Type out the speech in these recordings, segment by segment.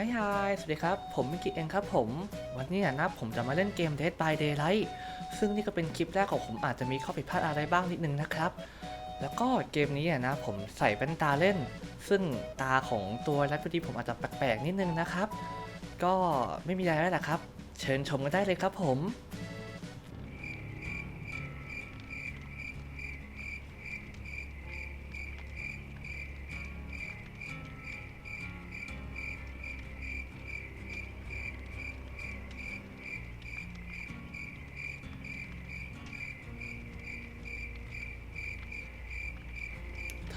ฮายฮายสวัสดีครับ ผมมิกิเองครับผม วันนี้นะ ผมจะมาเล่นเกม Dead by Daylight ซึ่งนี่ก็เป็นคลิปแรกของผมอาจจะมีข้อผิดพลาดอะไรบ้างนิดนึงนะครับ แล้วก็เกมนี้นะ ผมใส่แว่นตาเล่น ซึ่งตาของตัวแรปดีผมอาจจะแปลกๆนิดนึงนะครับ ก็ไม่มีอะไรแล้วแหละครับ เชิญชมกันได้เลยครับผม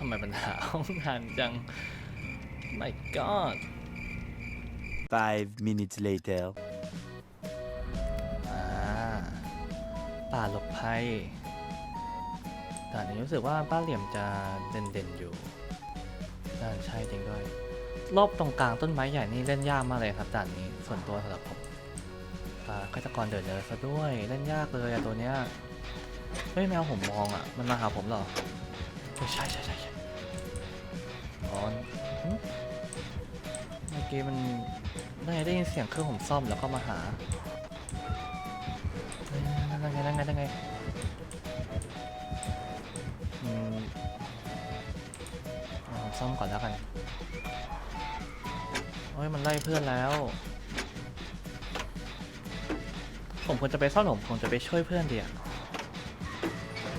ำไมปัญหาห้องนานจัง my god Five minutes later. อ่าป่าหลบภัยด่านนี้รู้สึกว่าป้าเหลี่ยมจะเด่นๆอยู่ด่านใช่จริงด้วย รอบตรงกลางต้นไม้ใหญ่นี่เล่นยากมากเลยครับด่านนี้ส่วนตัวสำหรับผมอ่าฆาตกรเดินเนินซะด้วยเล่นยากเลยอะตัวเนี้ยเฮ้ยแมวผมมองอะมันมาหาผมเหรอเฮ้ยใช่ใช่ใช่ กี้มันได้ได้ยินเสียงเครื่องผมซ่อมแล้วก็มาหาเฮ้ยนั่นไงนั่นไงนั่นไงอืมผมซ่อมก่อนแล้วกันโอ้ยมันไล่เพื่อนแล้ว ผมควรจะไปซ่อมผมควรจะไปช่วยเพื่อนดีอะ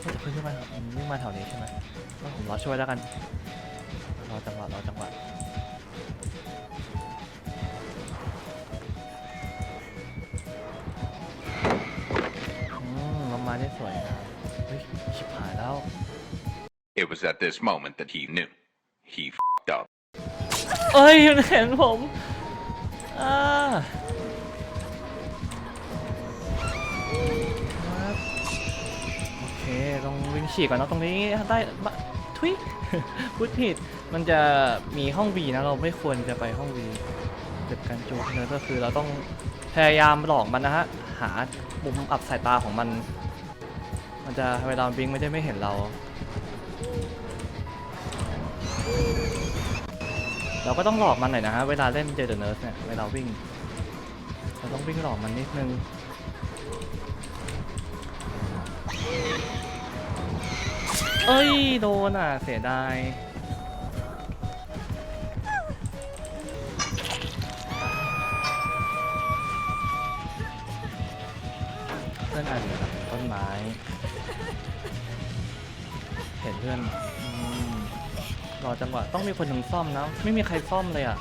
เฮ้ยแต่เพื่อนวิ่งมาวิ่งมาแถวนี้ใช่ไหมงั้นผมรอช่วยแล้วกันรอจังหวะรอจังหวะ อืมลงมาได้สวยงามเฮ้ยชิบหายแล้ว It was at this moment that he knew. He fed up. เอ้ยมันเห็นผมอ่าครับโอเคลองวิ่งฉีกก่อนเนอะตรงนี้ได้บะทุย พูดผิด มันจะมีห้องวีนะเราไม่ควรจะไปห้องวีเกิดการจูงเนอะก็คือเราต้องพยายามหลอกมันนะฮะ หามุมอับสายตาของมัน มันจะเวลาวิ่งไม่ได้ไม่เห็นเรา เราก็ต้องหลอกมันหน่อยนะฮะ เวลาเล่นเจอเดอะเนิร์สเนี่ย เวลาวิ่ง เราต้องวิ่งหลอกมันนิดนึงเอ้ย โดนอะ เสียดายเพื่อนอาจจะอยู่หลังต้นไม้ เห็นเพื่อนอืมรอจังหวะต้องมีคนหนึ่งซ่อมนะ ไม่มีใครซ่อมเลยอะ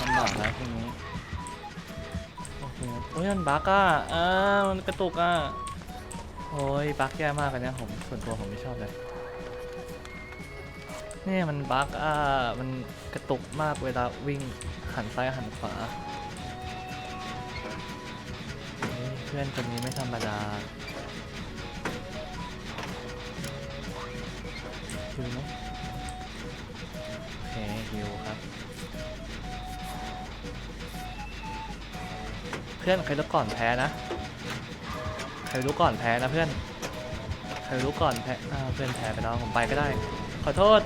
ลำบากแล้วทีนี้โอเคโอ้ยมันบั๊กอะอ่ามันกระตุกอะโอ้ยบั๊กแย่มากเลยเนี่ยผมส่วนตัวผมไม่ชอบเลยเนี่ยมันบั๊กอะมันกระตุกมากเวลาวิ่งหันซ้ายหันขวาเฮ้ยเพื่อนคนนี้ไม่ธรรมดาิวไหมโอเคฮิวครับ เพื่อนใครรู้ก่อนแพ้นะใครรู้ก่อนแพ้นะเพื่อนใครรู้ก่อนแพ้อ่าเพื่อนแพ้ไปแล้วผมไปก็ได้ ขอโทษ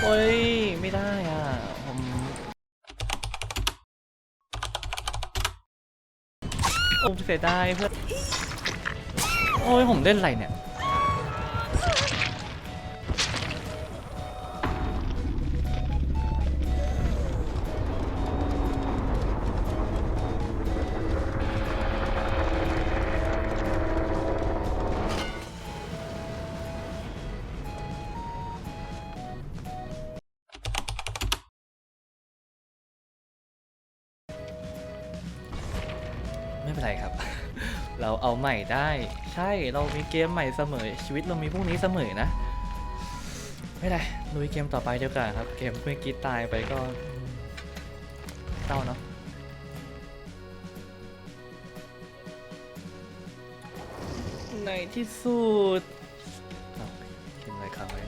โอ้ยไม่ได้อะผมผมเสียดายเพื่อนโอ้ยผมเล่นอะไรเนี่ย ไม่เป็นไรครับ เราเอาใหม่ได้ ใช่เรามีเกมใหม่เสมอ ชีวิตเรามีพรุ่งนี้เสมอนะ ไม่ได้ลุยเกมต่อไปเดียวกันครับ เกมเมื่อกี้ตายไปก็เศร้าเนาะในที่สุดอ้าวกินอะไรค้างไว้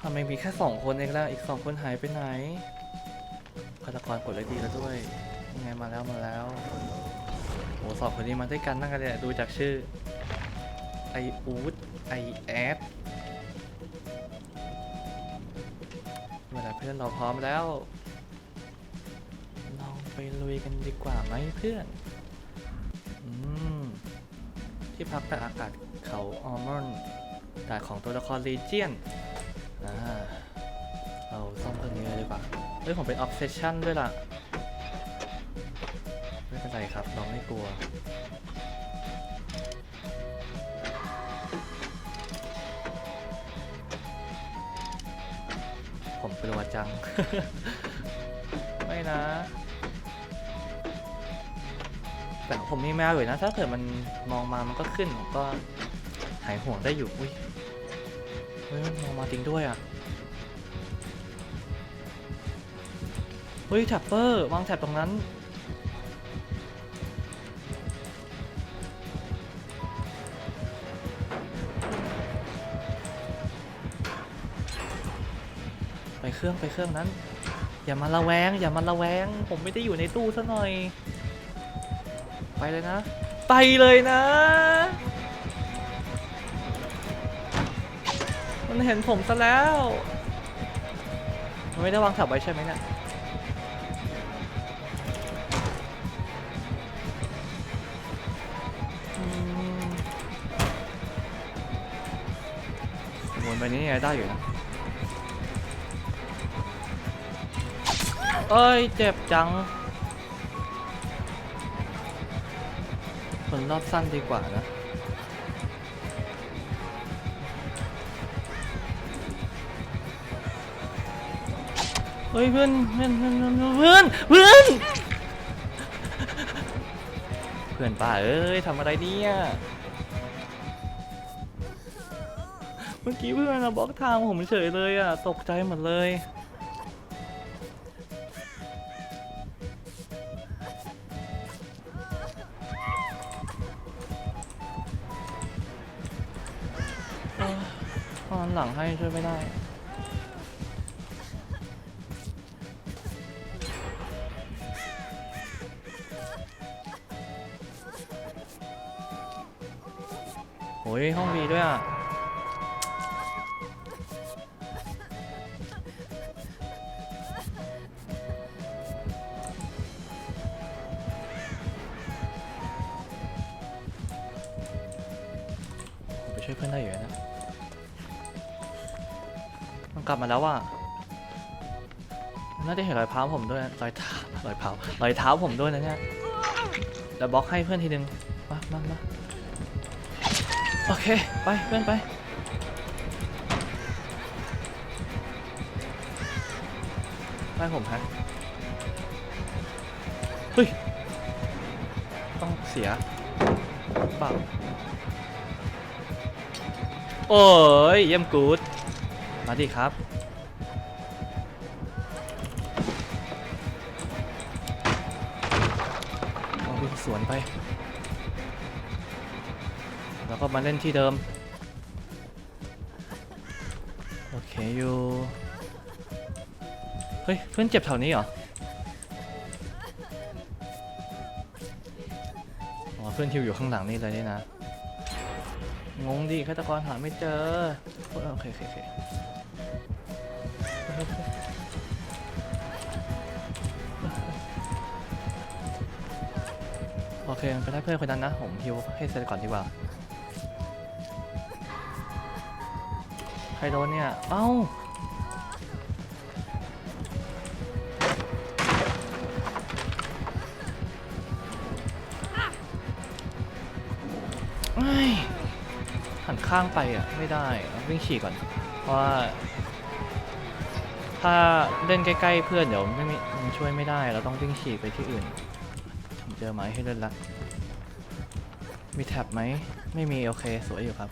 ทำไมมีแค่สองคนเองล่ะอีกสองคนหายไปไหนฆาตกรกดเลยดีแล้วด้วย ไงมาแล้วมาแล้วโอ้สองคนนี้มาด้วยกันนั่งกันเลยดูจากชื่อ ไออูดไอแอดเวลาเพื่อนเราพร้อมแล้วเราไปลุยกันดีกว่าไหมเพื่อน อืม ที่พักตากอากาศเขาออมอนด่านของตัวละครลีเจียนอ่าเราซ่อมเครื่องนี้เลยดีกว่าเฮ้ยผมเป็นออฟเซชั่นด้วยล่ะ ไม่เป็นไรครับ เราไม่กลัว ผมกลัวจัง ไม่นะ แต่ผมมีแมวอยู่นะ ถ้าเกิดมันมองมามันก็ขึ้น ผมก็หายห่วงได้อยู่ อุ้ยเฮ้ยมันมองมาจริงด้วยอะเฮ้ยแท็บเปอร์วางแท็บตรงนั้น เครื่องไปเครื่องนั้น อย่ามาละแวง อย่ามาละแวง ผมไม่ได้อยู่ในตู้ซะหน่อย ไปเลยนะ ไปเลยนะ มันเห็นผมซะแล้วมันไม่ได้วางแถบไว้ใช่ไหมเนี่ยอืมวนไปนี้ยังไงได้อยู่นะ เอ้ย เจ็บจังคนรอบสั้นดีกว่านะ เฮ้ยเพื่อนเพื่อนเพื่อนเพื่อนเพื่อนเพื่อนป้าเอ้ยทำอะไรเนี่ยเมื่อกี้เพื่อนอะบล็อกทางผมเฉยเลยอะตกใจหมดเลย อ้ยห้องดีด้วยอะ ไปช่วยเพื่อนได้อยู่นะ มันกลับมาแล้วว่ะน่าจะเห็นรอยเท้าผมด้วย รอยเท้ารอยเท้ารอยเท้าผมด้วยนะเนี่ยเดี๋ยวบล็อกให้เพื่อนทีนึง โอเค ไปเพื่อนไปไปผมฮะเฮ้ย ต้องเสียเปล่าโอ้ยเยี่ยมกูดมาดิครับ มาเล่นที่เดิม โอเคอยู่ เฮ้ย เพื่อนเจ็บแถวนี้เหรอ อ๋อ เพื่อนทิวอยู่ข้างหลังนี่เลยนี่นะ งงดิฆาตกรหาไม่เจอ โอเคโอเคโอเคโอเคไปได้เพื่อนคนนั้นนะ ผมฮิวให้เสร็จก่อนดีกว่า ครโดนเนี่ย เอ้าเอ้หันข้างไปอะ ไม่ได้วิ่งฉี่ก่อน เพราะว่า ถ้าเล่นใกล้ๆเพื่อนเดี๋ยวไม่มีมันช่วยไม่ได้เราต้องวิ่งฉี่ไปที่อื่น ผมเจอไม้ให้เล่นละ มีแท็บไหม ไม่มี โอเค สวยอยู่ครับ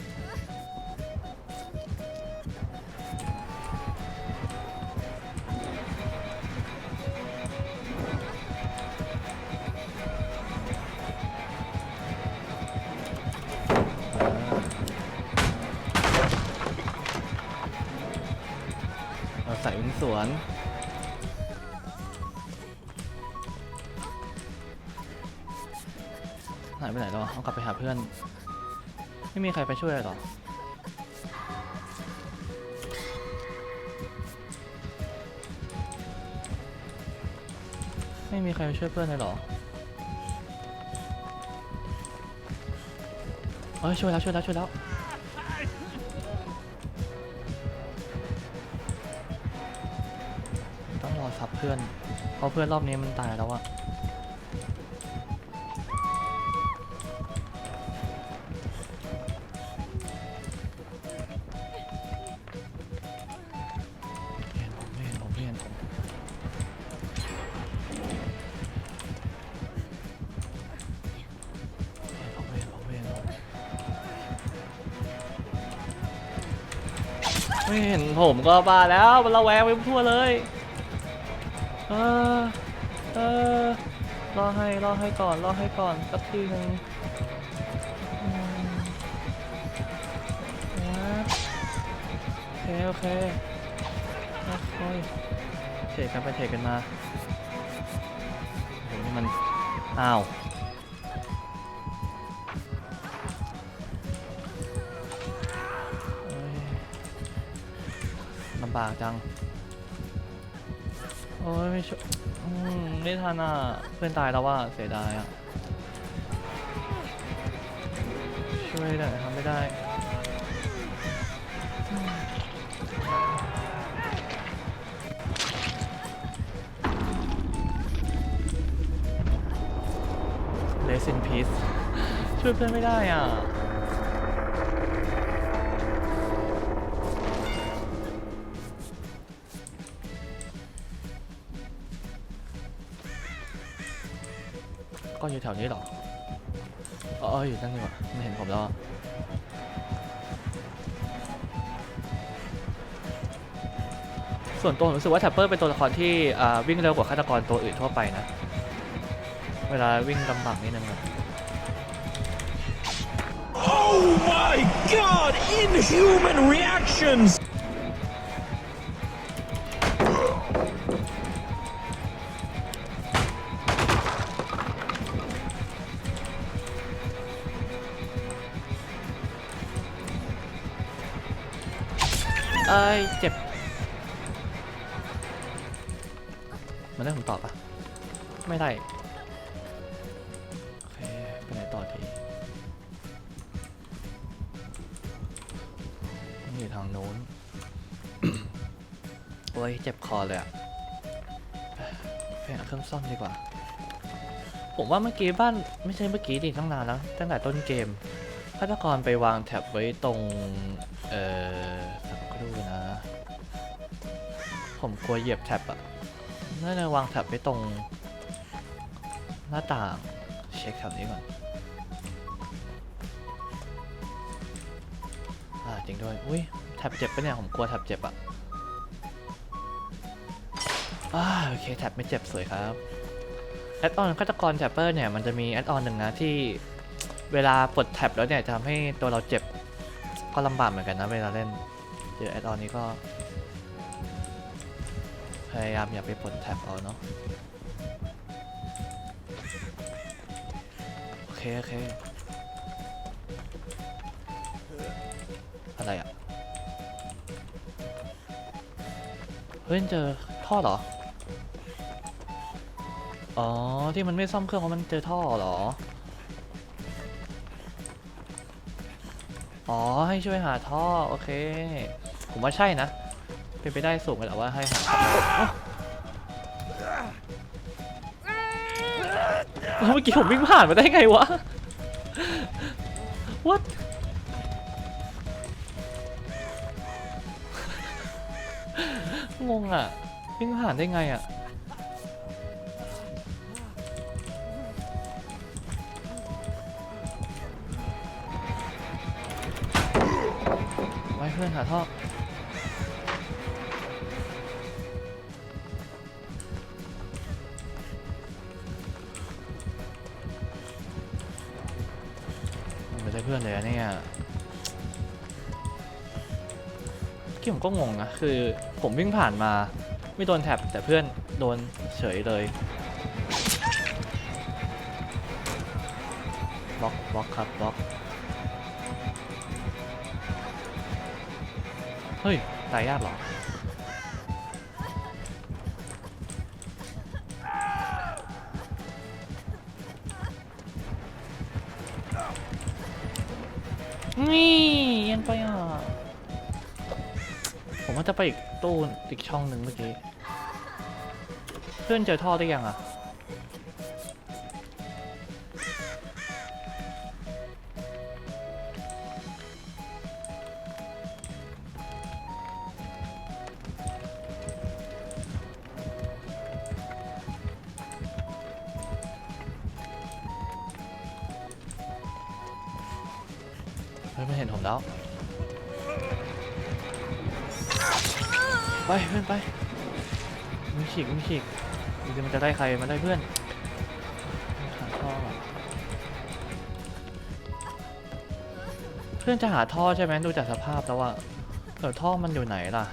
ใส่วิ่งสวนหายไปไหนแล้วเอากลับไปหาเพื่อน ไม่มีใครไปช่วยหรอไม่มีใครไปช่วยเพื่อนเลยหรอเอ้ยช่วยแล้วช่วยแล้วช่วยแล้ว เพื่อนรอบนี้มันตายแล้วอะเห็นผมเห็นผมเห็นผมเห็นผมเห็นผมเห็นผมไม่เห็นผมก็บ้าแล้วมันระแวงไปทั่วเลย เออเออรอให้รอให้ก่อนรอให้ก่อนสักทีหนึ่งโอเคโอเคค่อยเทรดกันไปเทรดกันมาโหนี่มัน อ้าวลำบากจัง อ้ยไม่ช่วยอืมไม่ทันอะ เพื่อนตายแล้วว่าเสียดายอะ ช่วยหน่อยทำไม่ได้เลสินพีซช่วยเพื่อนไม่ได้อะ อยู่แถวนี้หรอเอออยู่นั่นนี่หว่าไม่เห็นผมแล้วอส่วนตัวผมรู้สึกว่าแท็ปเปอร์เป็นตัวละครที่วิ่งเร็วกว่าฆาตกรตัวอื่นทั่วไปนะ เวลาวิ่งลำบากนิดนึงอะ Oh my god! Inhuman reactions! เครื่องซ่อมดีกว่า ผมว่าเมื่อกี้บ้านไม่ใช่เมื่อกี้ดิตั้งนานแล้วตั้งแต่ต้นเกมฆาตกรไปวางแท็บไว้ตรง เอ่อสักครู่นะ ผมกลัวเหยียบแท็บอะน่าจะวางแท็บไว้ตรง หน้าต่าง เช็คแถวนี้ก่อนอ่าจริงด้วย อุ้ยแท็บเจ็บปะเนี่ย ผมกลัวแท็บเจ็บอะ อ่าโอเคแท็บไม่เจ็บสวยครับแอดออนฆาตกรแท็บเปอร์เนี่ยมันจะมีแอดออนหนึ่งนะที่เวลาปลดแท็บแล้วเนี่ยจะทำให้ตัวเราเจ็บก็ลำบากเหมือนกันนะเวลาเล่นเจอแอดออนนี้ก็ พยายามอย่าไปปลดแท็บเอาเนาะโอเคโอเคอะไรอะ่ะเฮ้ยเจอท่อเหรอ อ๋อ ที่มันไม่ซ่อมเครื่องเพราะมันเจอท่อเหรอ อ๋อ ให้ช่วยหาท่อ โอเค ผมว่าใช่นะ เป็นไปได้สูงเลยแหละว่าให้หาท่อเอ้าเมื่อกี้ผมวิ่งผ่านมาได้ไงวะ what งงอะวิ่งผ่านได้ไงอะ พื่อนหาท่อไม่ใช่เพื่อนเลยอะเนี่ยเมื่อกี้ผมก็งงนะคือผมวิ่งผ่านมาไม่โดนแท็บแต่เพื่อนโดนเฉยเลยบล็อกบล็อกครับบล็อก ฮ้ย ตายยากหรอ นี่ยังไปอะ ผมว่าจะไปอีกตู้อีกช่องหนึ่งเมื่อกี้ เพื่อนเจอท่อได้ยังอะ ฉีกมึงฉีกมันจะได้ใครมันได้เพื่อนหาท่อเพื่อนจะหาท่อใช่ไหมดูจากสภาพแล้วอะเออท่อมันอยู่ไหนล่ะ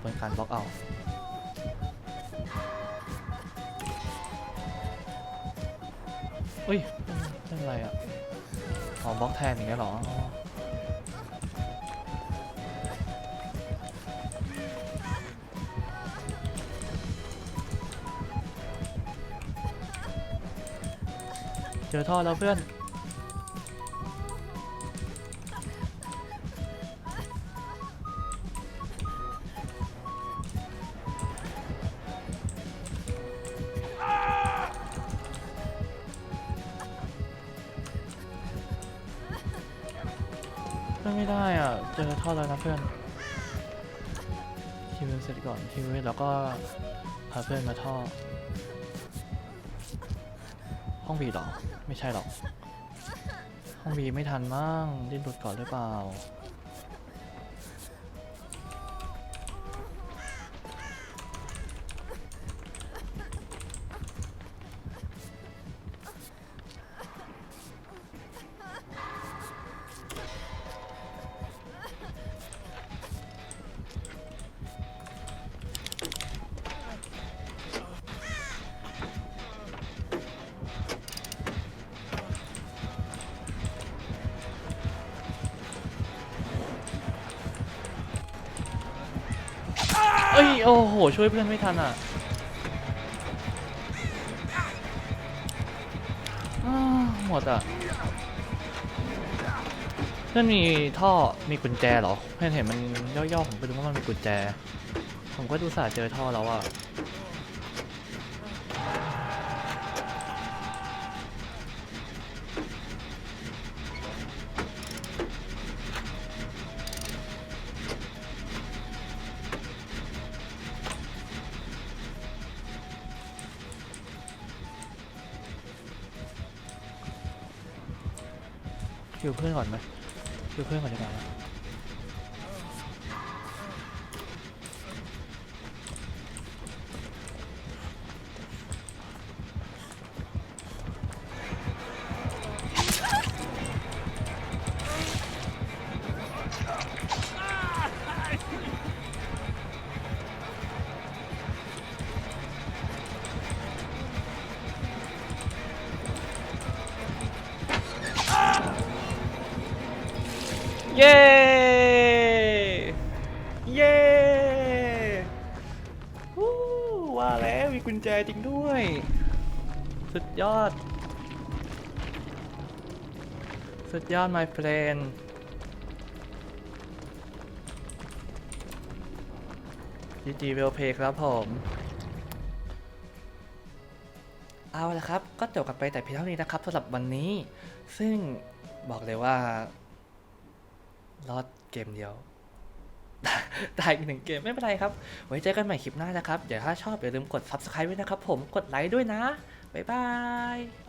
เปิดการบล็อกเอาอุ้ยเป็นอะไรอะอ๋อบล็อกแทนอย่างเงี้ยหรอ อ๋อเจอท่อแล้วเพื่อน ไม่ได้อะ เจอท่อแล้วนะเพื่อนคิวเสร็จก่อนคิวแล้วก็พาเพื่อนมาท่อ ห้องบีเหรอ ไม่ใช่หรอก ห้องบีไม่ทันมั้งดิ้นหลุดก่อนหรือเปล่า โอ้โห ช่วยเพื่อนไม่ทันอะหมดอะเพื่อนมีท่อมีกุญแจเหรอเพื่อนเห็นมันย่อๆผมไปดูว่ามันมีกุญแจ ผมก็ดูสาเจอท่อแล้วอะ เพื่อนก่อนไหมคิวเพื่อนก่อนดีกว่า ญแจจริงด้วย สุดยอด สุดยอด my friend จีจีเวลเพครับผม เอาละครับ ก็จบกันไปแต่เพียงเท่านี้นะครับสำหรับวันนี้ ซึ่งบอกเลยว่า รอดเกมเดียว ตายอีกหนึ่งเกมไม่เป็นไรครับ ไว้เจอกันใหม่คลิปหน้านะครับ เดี๋ยวถ้าชอบอย่าลืมกด subscribe ไว้นะครับผม กดไลค์ด้วยนะ บ๊ายบาย